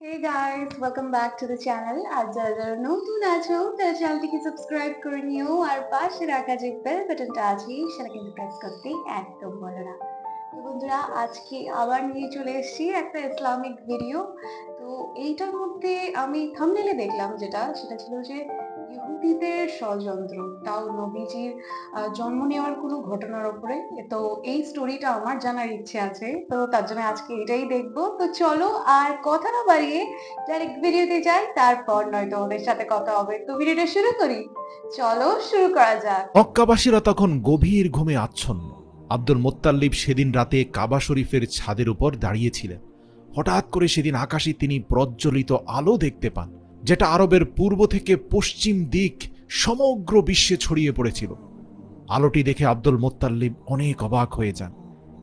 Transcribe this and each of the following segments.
Hey guys welcome back to the channel আর যারা যারা নতুন আছো তারা চ্যানেলটিকে সাবস্ক্রাইব করে নিও আর পাশে রাখা যে বেল বাটনটা আছে সেটা কিন্তু প্রেস করতে একদম বলো না তো বন্ধুরা আজকে আবার নিয়ে চলে এসেছি একটা ইসলামিক ভিডিও তো এইটার মধ্যে আমি থামনেলে দেখলাম যেটা সেটা ছিল যে ইহুদিদের ষড়যন্ত্র। তাও নবীজির জন্ম নেওয়ার কোনো ঘটনার উপরে তো এই স্টোরিটা আমার জানার ইচ্ছে আছে। তো তার জন্য আজকে এটাই দেখব। তো চলো আর কথা না বাড়িয়ে ডাইরেক্ট ভিডিওতে যাই, তারপর নয়তো ওদের সাথে কথা হবে। তো ভিডিওটা শুরু করি। চলো শুরু করা যাক। মক্কাবাসীরা তখন গভীর ঘুমে আচ্ছন্ন। আব্দুল মোত্তাল্লিব সেদিন রাতে কাবা শরীফের ছাদের উপর দাঁড়িয়েছিলেন। হঠাৎ করে সেদিন আকাশে তিনি প্রজ্বলিত আলো দেখতে পান। যেটা আরবের পূর্ব থেকে পশ্চিম দিক সমগ্র বিশ্বে ছড়িয়ে পড়েছিল। আলোটি দেখে আব্দুল মোত্তাল্লিব অনেক অবাক হয়ে যান।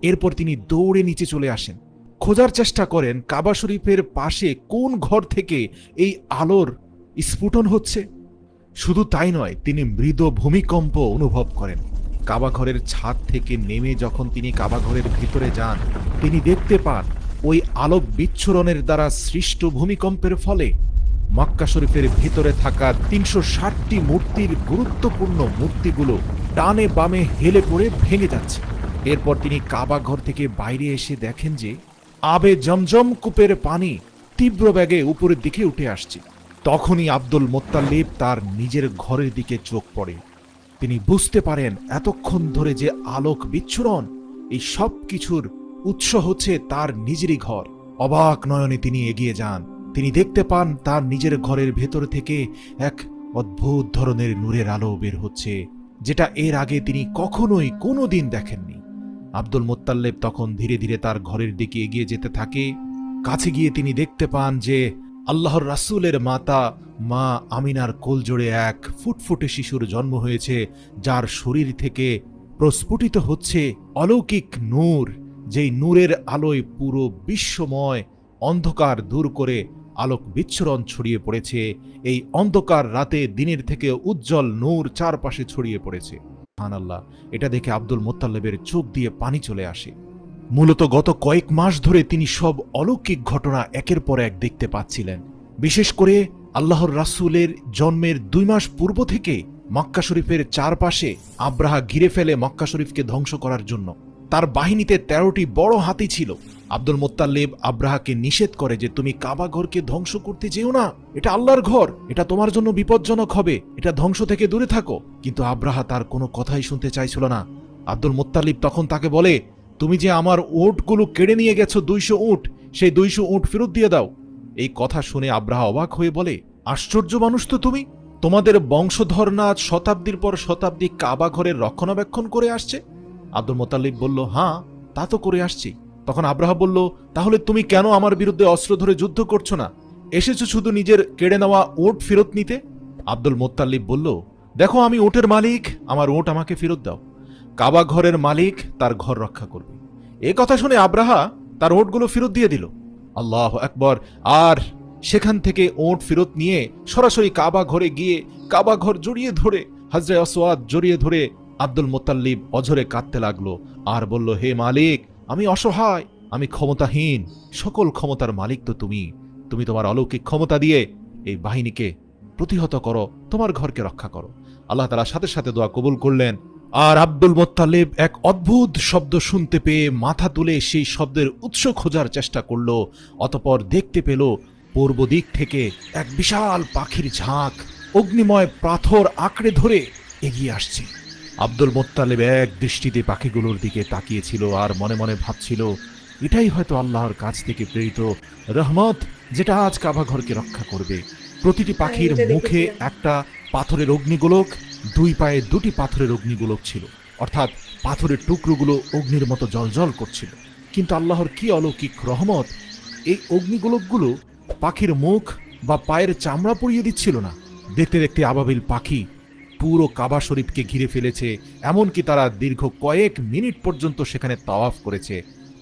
এরপর তিনি দৌড়ে নিচে চলে আসেন। খোঁজার চেষ্টা করেন কাবা শরীফের পাশে কোন ঘর থেকে এই আলোর স্ফুটন হচ্ছে। শুধু তাই নয়, তিনি মৃদ ভূমিকম্প অনুভব করেন। কাবাঘরের ছাদ থেকে নেমে যখন তিনি কাবাঘরের ভিতরে যান, তিনি দেখতে পান ওই আলোক বিচ্ছুরণের দ্বারা সৃষ্ট ভূমিকম্পের ফলে মক্কা শরীফের ভিতরে থাকা তিনশো ষাটটি মূর্তির গুরুত্বপূর্ণ মূর্তিগুলো ডানে বামে হেলে পড়ে ভেঙে যাচ্ছে। এরপর তিনি কাবাঘর থেকে বাইরে এসে দেখেন যে আবে জমজম কূপের পানি তীব্র ব্যাগে উপরের দিকে উঠে আসছে। তখনই আব্দুল মোত্তাল্লিব তার নিজের ঘরের দিকে চোখ পড়ে। তিনি বুঝতে পারেন এতক্ষণ ধরে যে আলোক বিচ্ছুরণ, এই সব কিছুর উৎস হচ্ছে তার নিজেরই ঘর। অবাক নয়নে তিনি এগিয়ে যান। তিনি দেখতে পান তার নিজের ঘরের ভেতর থেকে এক অদ্ভুত ধরনের নূরের আলো বের হচ্ছে, যেটা এর আগে তিনি কখনোই কোনোদিন দেখেননি। আব্দুল মোত্তাল্লেব তখন ধীরে ধীরে তার ঘরের দিকে এগিয়ে যেতে থাকে। কাছে গিয়ে তিনি দেখতে পান যে আল্লাহর রাসূলের মাতা, মা আমিনার কোলজোড়ে এক ফুটফুটে শিশুর জন্ম হয়েছে, যার শরীর থেকে প্রস্ফুটিত হচ্ছে অলৌকিক নূর, যেই নূরের আলোয় পুরো বিশ্বময় অন্ধকার দূর করে আলোক বিচ্ছুরণ ছড়িয়ে পড়েছে। এই অন্ধকার রাতে দিনের থেকে উজ্জ্বল নূর চারপাশে ছড়িয়ে পড়েছে। আল্লাহ এটা দেখে আব্দুল মোত্তাল্লেবের চোখ দিয়ে পানি চলে আসে। মূলত গত কয়েক মাস ধরে তিনি সব অলৌকিক ঘটনা একের পর এক দেখতে পাচ্ছিলেন। বিশেষ করে আল্লাহর রাসূলের জন্মের দুই মাস পূর্ব থেকে মক্কা শরীফের চারপাশে আব্রাহা ঘিরে ফেলে মক্কা শরীফকে ধ্বংস করার জন্য। তার বাহিনীতে তেরোটি বড় হাতি ছিল। আব্দুল মোত্তাল্লিব আব্রাহাকে নিষেধ করে যে তুমি কাবা ঘরকে ধ্বংস করতে যেও না। এটা আল্লাহর ঘর। এটা তোমার জন্য বিপজ্জনক হবে। এটা ধ্বংস থেকে দূরে থাকো। কিন্তু আব্রাহা তার কোনো কথাই শুনতে চাইছিল না। আব্দুল মোত্তালিব তখন তাকে বলে, তুমি যে আমার উটগুলো কেড়ে নিয়ে গেছো দুইশো উট, সেই দুইশো উট ফেরত দিয়ে দাও। এই কথা শুনে আব্রাহা অবাক হয়ে বলে, আশ্চর্য মানুষ তো তুমি! তোমাদের বংশধর না শতাব্দীর পর শতাব্দী কাবা ঘরের রক্ষণাবেক্ষণ করে আসছে? আব্দুল মোতাল্লিব বলল হ্যাঁ তা তো করে আসছি। তখন আব্রাহা বলল, তাহলে তুমি কেন আমার বিরুদ্ধে অস্ত্র ধরে যুদ্ধ করছ না? এসেছ শুধু নিজের কেড়ে নেওয়া ওট ফেরত নিতে? আব্দুল মোত্তাল্লিব বলল, দেখো, আমি ওটের মালিক, আমার ওট আমাকে ফেরত দাও। কাবা ঘরের মালিক তার ঘর রক্ষা করবে। এ কথা শুনে আব্রাহা তার ওটগুলো ফেরত দিয়ে দিল। আল্লাহ একবার আর সেখান থেকে ওট ফেরত নিয়ে সরাসরি কাবা ঘরে গিয়ে কাবা ঘর জড়িয়ে ধরে হাজরে আসওয়াদ জড়িয়ে ধরে আব্দুল মোতাল্লিব অঝরে কাঁদতে লাগল আর বলল, হে মালিক, আমি অসহায়, আমি ক্ষমতাহীন, সকল ক্ষমতার মালিক তো তুমি। তুমি তোমার অলৌকিক ক্ষমতা দিয়ে এই বাহিনীকে প্রতিহত করো, তোমার ঘরকে রক্ষা করো। আল্লাহ তালা সাথে সাথে দোয়া কবুল করলেন। আর আব্দুল মোত্তালেব এক অদ্ভুত শব্দ শুনতে পেয়ে মাথা তুলে সেই শব্দের উৎস খোঁজার চেষ্টা করল, অতপর দেখতে পেল পূর্ব দিক থেকে এক বিশাল পাখির ঝাঁক অগ্নিময় পাথর আঁকড়ে ধরে এগিয়ে আসছে। আব্দুল মোত্তালেব এক দৃষ্টিতে পাখিগুলোর দিকে তাকিয়েছিল আর মনে মনে ভাবছিল এটাই হয়তো আল্লাহর কাছ থেকে প্রেরিত রহমত যেটা আজ কাবা ঘরকে রক্ষা করবে। প্রতিটি পাখির মুখে একটা পাথরের অগ্নিগোলক দুই পায়ে দুটি পাথরের অগ্নিগোলক ছিল। অর্থাৎ পাথরের টুকরোগুলো অগ্নির মতো জলজল করছিল। কিন্তু আল্লাহর কি অলৌকিক রহমত? এই অগ্নিগোলকগুলো পাখির মুখ বা পায়ের চামড়া পরিয়ে দিচ্ছিল না। দেখতে দেখতে আবাবিল পাখি পুরো কাবা শরীফকে ঘিরে ফেলেছে, এমনকি তারা দীর্ঘ কয়েক মিনিট পর্যন্ত সেখানে তাওয়াফ করেছে।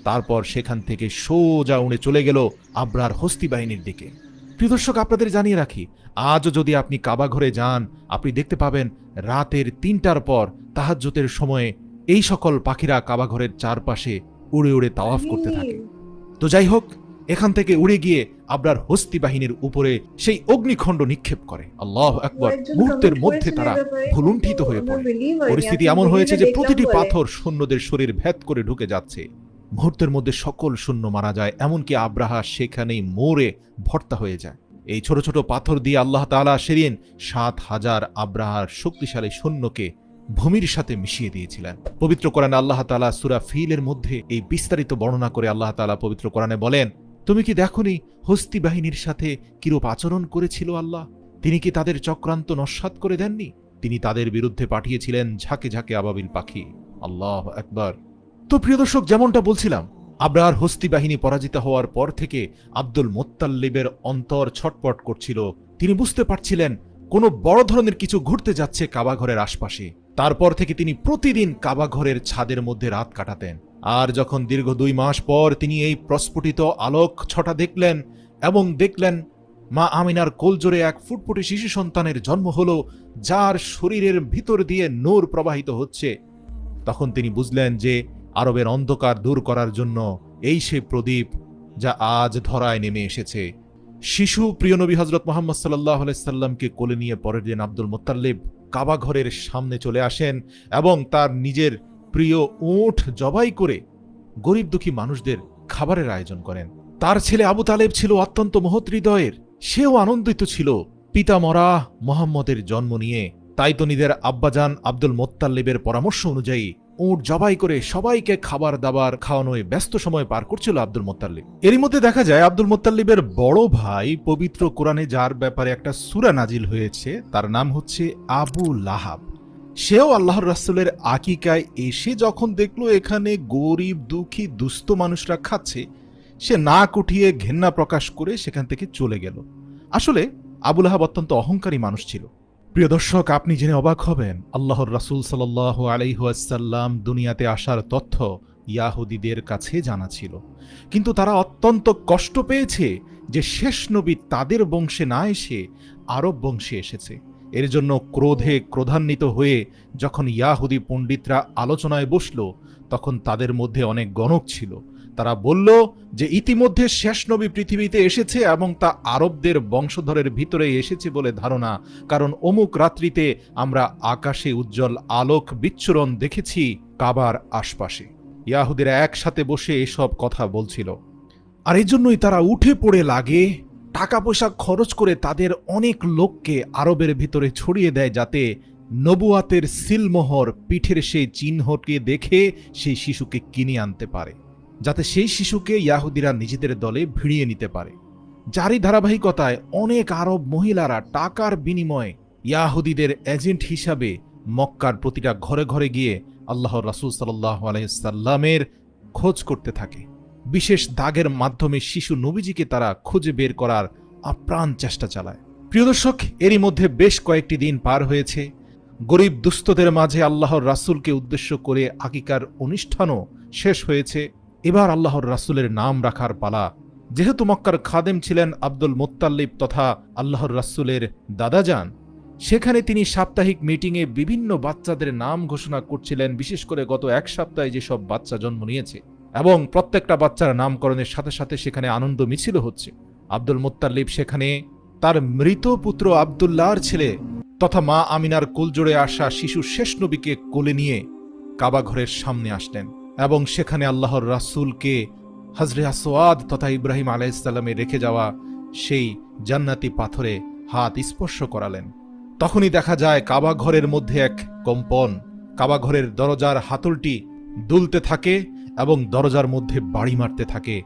তারপর সেখান থেকে সোজা উড়ে চলে গেল আব্রার হস্তি বাহিনীর দিকে। প্রিয় দর্শক, আপনাদের জানিয়ে রাখি, আজও যদি আপনি কাবা ঘরে যান, আপনি দেখতে পাবেন রাতের তিনটার পর তাহাজ্জুতের সময়ে এই সকল পাখিরা কাবা ঘরের চারপাশে উড়ে উড়ে তাওয়াফ করতে থাকে। তো যাই হোক এখান থেকে উড়ে গিয়ে আবরার হস্তি বাহিনীর উপরে সেই অগ্নিখণ্ড নিক্ষেপ করে। আল্লাহ একবার মুহূর্তের মধ্যে তারা ভুলুণ্ঠিত হয়ে পড়ে। পরিস্থিতি এমন হয়েছে যে প্রতিটি পাথর সৈন্যদের শরীর ভেদ করে ঢুকে যাচ্ছে। মুহূর্তের মধ্যে সকল শূন্য মারা যায় এমনকি আব্রাহা সেখানেই মোড়ে ভর্তা হয়ে যায়। এই ছোট ছোট পাথর দিয়ে আল্লাহ তাআলা সেদিন সাত হাজার আব্রাহার শক্তিশালী সৈন্যকে ভূমির সাথে মিশিয়ে দিয়েছিলেন। পবিত্র কোরআনে আল্লাহ তাআলা সূরা ফিলের মধ্যে এই বিস্তারিত বর্ণনা করে আল্লাহ তাআলা পবিত্র কোরআনে বলেন তুমি কি দেখনি হস্তি বাহিনীর সাথে কিরূপ আচরণ করেছিল আল্লাহ? তিনি কি তাদের চক্রান্ত নস্বাত করে দেননি? তিনি তাদের বিরুদ্ধে পাঠিয়েছিলেন ঝাঁকে ঝাঁকে আবাবিল পাখি। আল্লাহ একবার তো প্রিয় দর্শক, যেমনটা বলছিলাম আব্রাহার হস্তি বাহিনী পরাজিত হওয়ার পর থেকে আব্দুল মোত্তাল্লিবের অন্তর ছটপট করছিল। তিনি বুঝতে পারছিলেন, কোনো বড় ধরনের কিছু ঘুরতে যাচ্ছে কাবাঘরের আশপাশে। তারপর থেকে তিনি প্রতিদিন কাবাঘরের ছাদের মধ্যে রাত কাটাতেন। আর যখন দীর্ঘ দুই মাস পর তিনি এই প্রস্ফুটিত আলোক ছটা দেখলেন এবং দেখলেন মা আমিনার কোলজোরে এক ফুটফুটে শিশু সন্তানের জন্ম হলো, যার শরীরের ভিতর দিয়ে নূর প্রবাহিত হচ্ছে। তখন তিনি বুঝলেন যে আরবের অন্ধকার দূর করার জন্য এই সে প্রদীপ যা আজ ধরায় নেমে এসেছে। শিশু প্রিয় নবী হজরত মোহাম্মদ সাল্লাহ সাল্লামকে কোলে নিয়ে পরের দিন আব্দুল মোত্তাল্লিব কাবাঘরের সামনে চলে আসেন এবং তার নিজের প্রিয় উঠ জবাই করে গরিব দুঃখী মানুষদের খাবারের আয়োজন করেন। তার ছেলে আবু তালেব ছিল অত্যন্ত মহৎ হৃদয়ের। সেও আনন্দিত ছিল। পিতা মরা মোহাম্মদের জন্ম নিয়ে। তাই তো আব্বাজান আব্দুল মোত্তাল্লিবের পরামর্শ অনুযায়ী উট জবাই করে সবাইকে খাবার দাবার খাওয়ানোয় ব্যস্ত সময় পার করছিল আব্দুল মোত্তাল্লিব এরই মধ্যে দেখা যায়, আব্দুল মোত্তাল্লিবের বড় ভাই পবিত্র কোরআনে যার ব্যাপারে একটা সুরা নাজিল হয়েছে, তার নাম হচ্ছে আবু লাহাব। সেও আল্লাহর রাসূলের আকিকায় এসে যখন দেখল এখানে গরিব, দুঃখী, দুস্থ মানুষরা খাচ্ছে, সে না কুঠিয়ে ঘেন্না প্রকাশ করে সেখান থেকে চলে গেল। আসলে আবুল আহাব অত্যন্ত অহংকারী মানুষ ছিল। প্রিয় দর্শক, আপনি জেনে অবাক হবেন, আল্লাহর রাসূল সাল্লাহ আলাইহাল্লাম দুনিয়াতে আসার তথ্য ইয়াহুদীদের কাছে জানা ছিল। কিন্তু তারা অত্যন্ত কষ্ট পেয়েছে যে শেষ নবী তাদের বংশে না এসে আরব বংশে এসেছে। এর জন্য ক্রোধে ক্রোধান্বিত হয়ে যখন ইয়াহুদি পণ্ডিতরা আলোচনায় বসল, তখন তাদের মধ্যে অনেক গণক ছিল। তারা বলল যে, ইতিমধ্যে শেষ নবী পৃথিবীতে এসেছে এবং তা আরবদের বংশধরের ভিতরে এসেছে বলে ধারণা। কারণ অমুক রাত্রিতে আমরা আকাশে উজ্জ্বল আলোক বিচ্ছুরণ দেখেছি কাবার আশপাশে। ইয়াহুদিরা একসাথে বসে এসব কথা বলছিল। আর এই জন্যই তারা উঠে পড়ে লাগে টাকা পয়সা খরচ করে তাদের অনেক লোককে আরবের ভিতরে ছড়িয়ে দেয় যাতে নবুয়াতের সিলমোহর পিঠের সেই চিহ্নকে দেখে সেই শিশুকে কিনে আনতে পারে, যাতে সেই শিশুকে ইয়াহুদিরা নিজেদের দলে ভিড়িয়ে নিতে পারে। যারই ধারাবাহিকতায় অনেক আরব মহিলারা টাকার বিনিময়ে ইয়াহুদিদের এজেন্ট হিসাবে মক্কার প্রতিটা ঘরে ঘরে গিয়ে আল্লাহ রাসুল সাল্লাহ আলাইসাল্লামের খোঁজ করতে থাকে। বিশেষ দাগের মাধ্যমে শিশু নবীজিকে তারা খুঁজে বের করার আপ্রাণ চেষ্টা চালায়। প্রিয় দর্শক, এরই মধ্যে বেশ কয়েকটি দিন পার হয়েছে। গরিব দুস্থদের মাঝে আল্লাহর রাসূলকে উদ্দেশ্য করে আকিকার অনুষ্ঠানও শেষ হয়েছে। এবার আল্লাহর রাসূলের নাম রাখার পালা। যেহেতু মক্কার খাদেম ছিলেন আব্দুল মোত্তাল্লিব তথা আল্লাহর রাসূলের দাদাজান, সেখানে তিনি সাপ্তাহিক মিটিংয়ে বিভিন্ন বাচ্চাদের নাম ঘোষণা করছিলেন। বিশেষ করে গত এক সপ্তাহে যেসব বাচ্চা জন্ম নিয়েছে। এবং প্রত্যেকটা বাচ্চার নামকরণের সাথে সাথে সেখানে আনন্দ মিছিল হচ্ছে। আব্দুল মোত্তাল্লিব সেখানে তার মৃত পুত্র আবদুল্লাহর ছেলে তথা মা আমিনার কোলজোড়ে আসা শিশু শেষ নবীকে কোলে নিয়ে কাবা ঘরের সামনে আসলেন এবং সেখানে আল্লাহর রাসূলকে হজরে আসোয়াদ তথা ইব্রাহিম আলাইসাল্লামে রেখে যাওয়া সেই জান্নাতি পাথরে হাত স্পর্শ করালেন। তখনই দেখা যায় কাবা ঘরের মধ্যে এক কম্পন। কাবা ঘরের দরজার হাতলটি দুলতে থাকে এবং দরজার মধ্যে বাড়ি মারতে থাকে।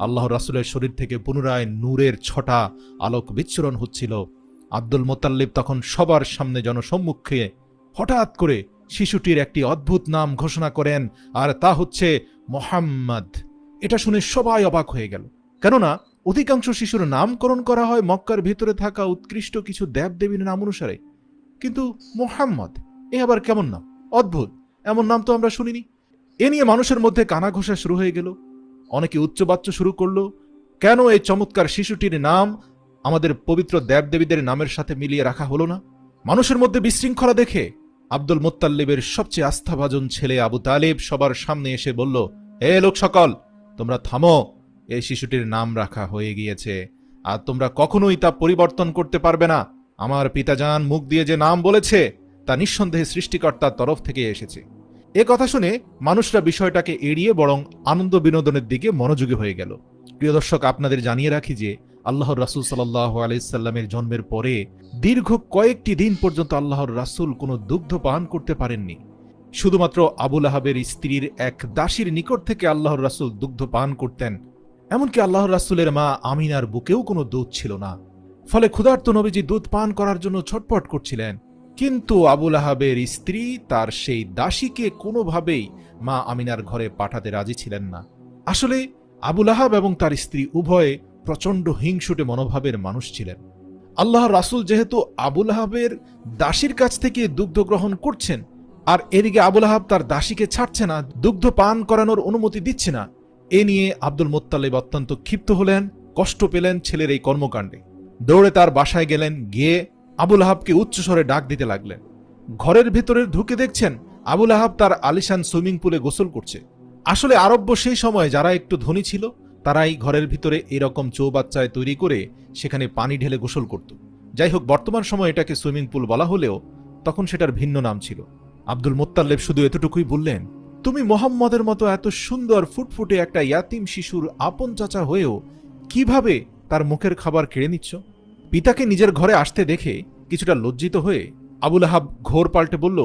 আল্লাহ রাসুলের শরীর থেকে পুনরায় নূরের ছটা আলোক বিচ্ছুরণ হচ্ছিল। আব্দুল মোতাল্লিব তখন সবার সামনে জনসম্মুখে হঠাৎ করে শিশুটির একটি অদ্ভুত নাম ঘোষণা করেন, আর তা হচ্ছে মোহাম্মদ। এটা শুনে সবাই অবাক হয়ে গেল। কেননা, অধিকাংশ শিশুর নামকরণ করা হয় মক্কার ভিতরে থাকা উৎকৃষ্ট কিছু দেবদেবীর নাম অনুসারে। কিন্তু মোহাম্মদ, এ আবার কেমন নাম? অদ্ভুত। এমন নাম তো আমরা শুনিনি। এ নিয়ে মানুষের মধ্যে কানা ঘোষা শুরু হয়ে গেল। অনেকে উচ্চবাচ্য শুরু করল, কেন এই চমৎকার শিশুটির নাম আমাদের পবিত্র দেবদেবীদের নামের সাথে মিলিয়ে রাখা হলো না? মানুষের মধ্যে বিশৃঙ্খলা দেখে আব্দুল মোত্তাল্লিবের সবচেয়ে আস্থাভাজন ছেলে আবু তালেব সবার সামনে এসে বলল, এ লোক সকল, তোমরা থামো, এই শিশুটির নাম রাখা হয়ে গিয়েছে। আর তোমরা কখনোই তা পরিবর্তন করতে পারবে না। আমার পিতাজান মুখ দিয়ে যে নাম বলেছে, তা নিঃসন্দেহে সৃষ্টিকর্তার তরফ থেকে এসেছে। এ কথা শুনে মানুষরা বিষয়টাকে এড়িয়ে বরং আনন্দ বিনোদনের দিকে মনোযোগী হয়ে গেল। প্রিয় দর্শক, আপনাদের জানিয়ে রাখি যে আল্লাহর রাসুল সাল্লাহ আলাইসাল্লামের জন্মের পরে দীর্ঘ কয়েকটি দিন পর্যন্ত আল্লাহর রাসুল কোনো দুগ্ধ পান করতে পারেননি। শুধুমাত্র আবুল আহাবের স্ত্রীর এক দাসীর নিকট থেকে আল্লাহর রাসুল দুগ্ধ পান করতেন। এমনকি আল্লাহর রাসুলের মা আমিনার বুকেও কোনো দুধ ছিল না। ফলে ক্ষুধার্ত নবীজি দুধ পান করার জন্য ছটপট করছিলেন। কিন্তু আবুল আহাবের স্ত্রী তার সেই দাসীকে কোনোভাবেই মা আমিনার ঘরে পাঠাতে রাজি ছিলেন না। আসলে আবুল আহাব এবং তার স্ত্রী উভয়ে প্রচণ্ড হিংসুটে মনোভাবের মানুষ ছিলেন। আল্লাহ রাসুল যেহেতু আবুল আহাবের দাসীর কাছ থেকে দুগ্ধ গ্রহণ করছেন, আর এদিকে আবুল আহাব তার দাসীকে ছাড়ছে না, দুগ্ধ পান করানোর অনুমতি দিচ্ছে না, এ নিয়ে আব্দুল মোত্তালেব অত্যন্ত ক্ষিপ্ত হলেন, কষ্ট পেলেন ছেলের এই কর্মকাণ্ডে। দৌড়ে তার বাসায় গেলেন, গিয়ে আবুল আহাবকে উচ্চস্বরে ডাক দিতে লাগলেন। ঘরের ভেতরে ঢুকে দেখছেন আবুল আহাব তার আলিশান সুইমিং পুলে গোসল করছে। আসলে আরব্য সেই সময় যারা একটু ধনী ছিল, তারাই ঘরের ভিতরে এরকম চৌবাচ্চায় তৈরি করে সেখানে পানি ঢেলে গোসল করত। যাই হোক, বর্তমান সময় এটাকে সুইমিং পুল বলা হলেও তখন সেটার ভিন্ন নাম ছিল। আব্দুল মোত্তাল্লেব শুধু এতটুকুই বললেন, তুমি মোহাম্মদের মতো এত সুন্দর ফুটফুটে একটা ইয়াতিম শিশুর আপন চাচা হয়েও কীভাবে তার মুখের খাবার কেড়ে নিচ্ছ? পিতাকে নিজের ঘরে আসতে দেখে কিছুটা লজ্জিত হয়ে আবুল আহাব ঘোর পাল্টে বলল,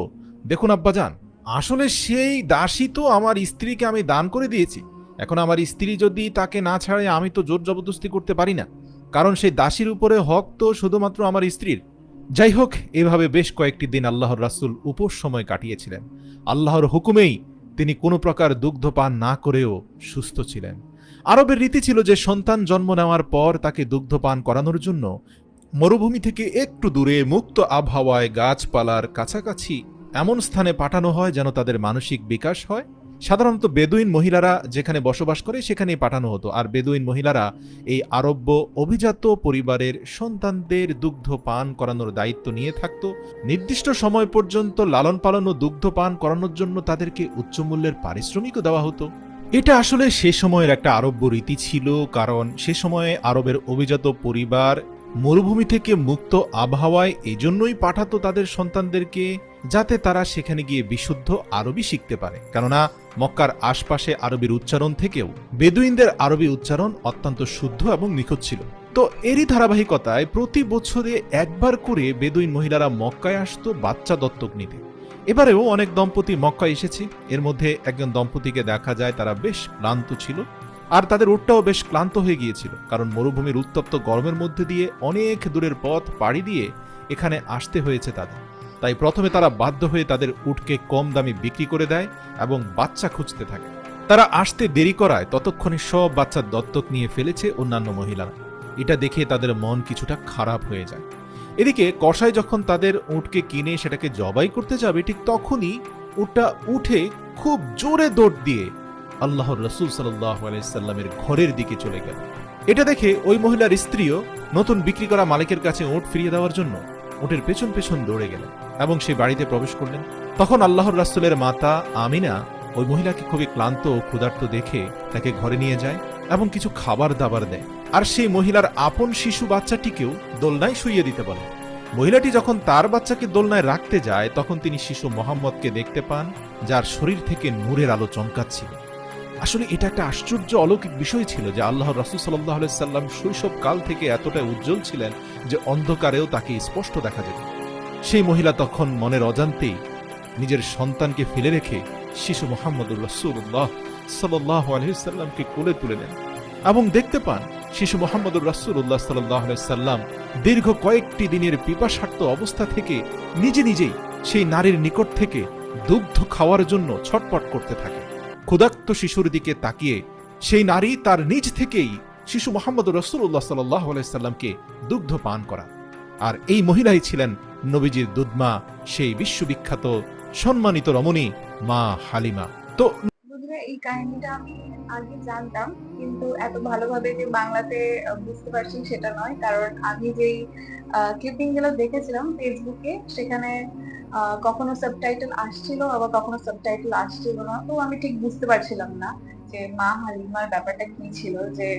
দেখুন আব্বাজান, আসলে সেই দাসী তো আমার স্ত্রীকে আমি দান করে দিয়েছি। এখন আমার স্ত্রী যদি তাকে না ছাড়ে, আমি তো জোর জবরদস্তি করতে পারি না। কারণ সেই দাসীর উপরে হক তো শুধুমাত্র আমার স্ত্রীর। যাই হোক, এভাবে বেশ কয়েকটি দিন আল্লাহর রাসুল উপোস সময় কাটিয়েছিলেন। আল্লাহর হুকুমেই তিনি কোনো প্রকার দুগ্ধ পান না করেও সুস্থ ছিলেন। আরবের রীতি ছিল যে সন্তান জন্ম নেওয়ার পর তাকে দুগ্ধ পান করানোর জন্য। মরুভূমি থেকে একটু দূরে মুক্ত আবহাওয়ায় গাছপালার কাছাকাছি এমন স্থানে পাঠানো হয় যেন তাদের মানসিক বিকাশ হয়। সাধারণত বেদুইন মহিলারা যেখানে বসবাস করে সেখানেই পাঠানো হতো। আর বেদুইন মহিলারা এই আরব্য অভিজাত পরিবারের সন্তানদের দুগ্ধ পান করানোর দায়িত্ব নিয়ে থাকত। নির্দিষ্ট সময় পর্যন্ত লালন পালন ও দুগ্ধ পান করানোর জন্য তাদেরকে উচ্চমূল্যের পারিশ্রমিকও দেওয়া হতো। এটা আসলে সে সময়ের একটা আরব্য রীতি ছিল, কারণ সে সময়ে আরবের অভিজাত পরিবার মরুভূমি থেকে মুক্ত আবহাওয়ায় এজন্যই পাঠাতো তাদের সন্তানদেরকে, যাতে তারা সেখানে গিয়ে বিশুদ্ধ আরবি শিখতে পারে। কেননা, মক্কার আশপাশে আরবির উচ্চারণ থেকেও বেদুইনদের আরবি উচ্চারণ অত্যন্ত শুদ্ধ এবং নিখুঁত ছিল। তো এরই ধারাবাহিকতায় প্রতি বছরে একবার করে বেদুইন মহিলারা মক্কায় আসতো বাচ্চা দত্তক নিতে। এবারেও অনেক দম্পতি মক্কা এসেছে। এর মধ্যে একজন দম্পতিকে দেখা যায়, তারা বেশ ক্লান্ত ছিল। আর তাদের উটটাও বেশ ক্লান্ত হয়ে গিয়েছিল, কারণ মরুভূমির উত্তপ্ত গরমের মধ্যে দিয়ে অনেক দূরের পথ পাড়ি দিয়ে এখানে আসতে হয়েছে তাদের। তাই প্রথমে তারা বাধ্য হয়ে তাদের উটকে কম দামে বিক্রি করে দেয় এবং বাচ্চা খুঁজতে থাকে। তারা আসতে দেরি করায় ততক্ষণে সব বাচ্চা দত্তক নিয়ে ফেলেছে অন্যান্য মহিলারা। এটা দেখে তাদের মন কিছুটা খারাপ হয়ে যায়। এদিকে কসাই যখন তাদের উটকে কিনে সেটাকে জবাই করতে যাবে, ঠিক তখনই উটটা উঠে খুব জোরে দৌড় দিয়ে আল্লাহর রসুল সাল্লামের ঘরের দিকে চলে গেল। এটা দেখে ওই মহিলার স্ত্রীও নতুন বিক্রি করা মালিকের কাছে ওট ফিরিয়ে দেওয়ার জন্য ওটের পেছন পেছন দৌড়ে গেলেন এবং সে বাড়িতে প্রবেশ করলেন। তখন আল্লাহর রাসুলের মাতা আমিনা ওই মহিলাকে খুবই ক্লান্ত ও ক্ষুধার্ত দেখে তাকে ঘরে নিয়ে যায়। এবং কিছু খাবার দাবার দেয়। আর সেই মহিলার আপন শিশু বাচ্চাটিকেও দোলনায় শুইয়ে দিতে বলে। মহিলাটি যখন তার বাচ্চাকে দোলনায় রাখতে যায়, তখন তিনি শিশু মোহাম্মদকে দেখতে পান, যার শরীর থেকে নূরের আলো চমকাচ্ছিল। আসলে এটা একটা আশ্চর্য অলৌকিক বিষয় ছিল যে আল্লাহ রসুল সাল্লাহ সাল্লাম শৈশব কাল থেকে এতটাই উজ্জ্বল ছিলেন যে অন্ধকারেও তাকে স্পষ্ট দেখা যেত। সেই মহিলা তখন মনের অজান্তেই নিজের সন্তানকে ফেলে রেখে শিশু মোহাম্মদুর রসুল্লাহ সাল্লাহ আলহিসাল্লামকে কোলে তুলে নেন এবং দেখতে পান শিশু মোহাম্মদুর রাসুল্লাহ সাল্লাহ সাল্লাম দীর্ঘ কয়েকটি দিনের পিপাসার্থ অবস্থা থেকে নিজে নিজেই সেই নারীর নিকট থেকে দুগ্ধ খাওয়ার জন্য ছটপট করতে থাকে। ক্ষুধাক্ত শিশুর দিকে তাকিয়ে সেই নারী তার নিজ থেকেই শিশু মোহাম্মদ রসুল্লাহ সাল্লাহ সাল্লামকে দুগ্ধ পান করা আর এই মহিলাই ছিলেন নবীজির দুধমা, সেই বিশ্ববিখ্যাত সম্মানিত রমণী মা হালিমা। তো বন্ধুরা এই কাহিনীটা আমি আগে জানতাম, কিন্তু এত ভালোভাবে যে বাংলাতে বুঝতে পারছি সেটা নয়। কারণ আমি যেই ক্লিপিংগুলো দেখেছিলাম ফেসবুকে সেখানে কখনো সাবটাইটেল আসছিল, আবার কখনো সাবটাইটেল আসছিল না। তো আমি ঠিক বুঝতে পারছিলাম না যে, মা হালিমার ব্যাপারটা কি ছিল? যে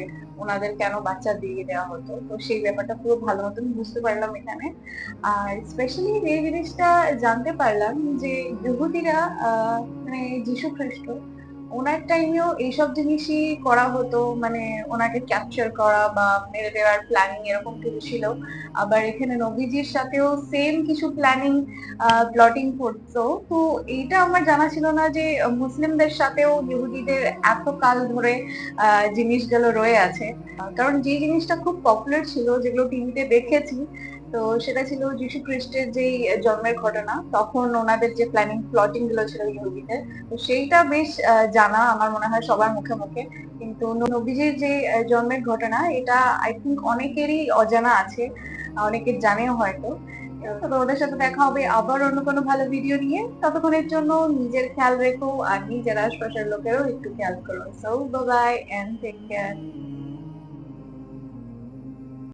ওনাদের কেন বাচ্চা দিয়ে দেওয়া হতো? তো সেই ব্যাপারটা পুরো ভালো মতন বুঝতে পারলাম এখানে। আর স্পেশালি এই জিনিসটা জানতে পারলাম যে, ইহুদিরা মানে যীশু খ্রিস্ট ওনার টাইমেও এইসব জিনিসই করা হতো মানে ওনাকে ক্যাপচার করা বা মেরে দেওয়ার প্ল্যানিং এরকম কিছু ছিল। আবার এখানে নবীজির সাথেও সেম কিছু প্ল্যানিং প্লটিং করতো। তো এইটা আমার জানা ছিল না যে মুসলিমদের সাথেও ইহুদিদের এত কাল ধরে জিনিসগুলো রয়ে আছে। কারণ যে জিনিসটা খুব পপুলার ছিল, যেগুলো টিভিতে দেখেছি তো সেটা ছিল যীশু খ্রিস্টের যেই জন্মের ঘটনা, তখন ওনাদের যে প্ল্যানিং প্লটিংগুলো ছিল ইহুদিদের তো সেইটা বেশ জানা আমার মনে হয় সবার মুখে মুখে। কিন্তু নবীজির যে জন্মের ঘটনা, এটা আই থিঙ্ক অনেকেরই অজানা আছে, অনেকে জানেও হয়তো। তো তোমাদের সাথে দেখা হবে, আবার অন্য কোনো ভালো ভিডিও নিয়ে। ততক্ষণের জন্য নিজের খেয়াল রেখো, আর নিজের আশপাশের লোকেরও একটু খেয়াল করো। So bye and take care